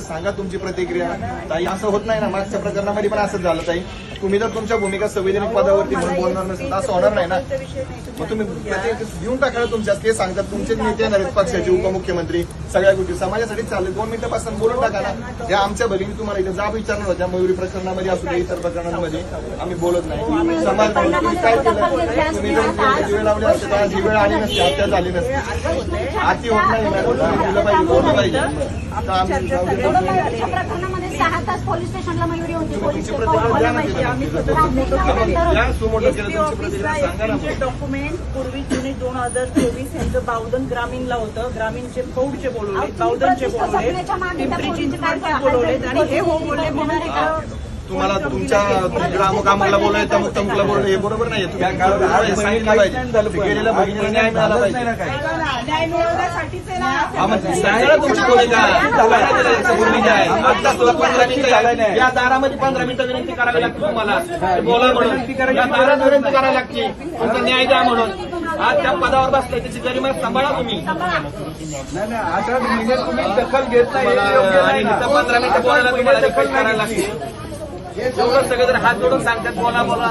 सांगा तुमची प्रतिक्रिया. ताई असं होत नाही ना. मागच्या प्रकरणामध्ये पण असंच झालं ताई. तुम्ही जर तुमच्या भूमिका संविधानिक पदावरती म्हणून बोलणार नसेल असं होणार नाही ना. मग तुम्ही प्रतिक्रिया देऊन टाका ना तुमच्या ते सांगतात तुमचे नेते येणार आहेत पक्षाचे उपमुख्यमंत्री सगळ्या गोष्टी. समाजासाठी चालले दोन मिनिटापासून बोलून टाका ना. या आमच्या भगिनी तुम्हाला इथे जाब विचारणार होत्या मयुरी प्रकरणामध्ये असू दे इतर प्रकरणांमध्ये. आम्ही बोलत नाही. समाज काय केलं? तुम्ही जर जीवे लावले असते तर वेळ आली नसती हत्या झाली नसती. आती होत नाही मॅडम. दिलं पाहिजे बोललं पाहिजे. सहा तास पोलीस स्टेशनला मयुरी होती. पोलीस डॉक्युमेंट पूर्वी जुने दोन हजार चोवीस यांचं बावधन ग्रामीणला होतं. ग्रामीणचे फौडचे बोलवले बावधनचे बोलवले जपण्याच्या मागे त्या पिंपरी फौडचे काय चिंचवडचे काय बोलवलेत आणि हे हो बोलले म्हणून तुम्हाला तुमच्या अमुक अमुकला बोलायचं तमुक तमुकला बोलणं हे बरोबर नाही तुम्ही सांगितलं पाहिजे. गेलेल्या भगिनीला न्याय मिळवण्यासाठीच तुमची भूमिका भूमिका आहे? आता पंधरा मिनिटं या दारामध्ये पंधरा मिनिटं विनंती करावी लागते तुम्हाला बोला म्हणून या दारात विनंती करावी लागते तुमचा न्याय द्या म्हणून आज त्या पदावर बसलाय त्याची गरिमा सांभाळा तुम्ही नाही नाही तुम्ही दखल घेत नाही आणि इथं पंधरा मिनिटं बोलायला तुम्हाला रिक्वेस्ट करायला लागते एवढं सगळं जर हात जोडून सांगतात बोला बोला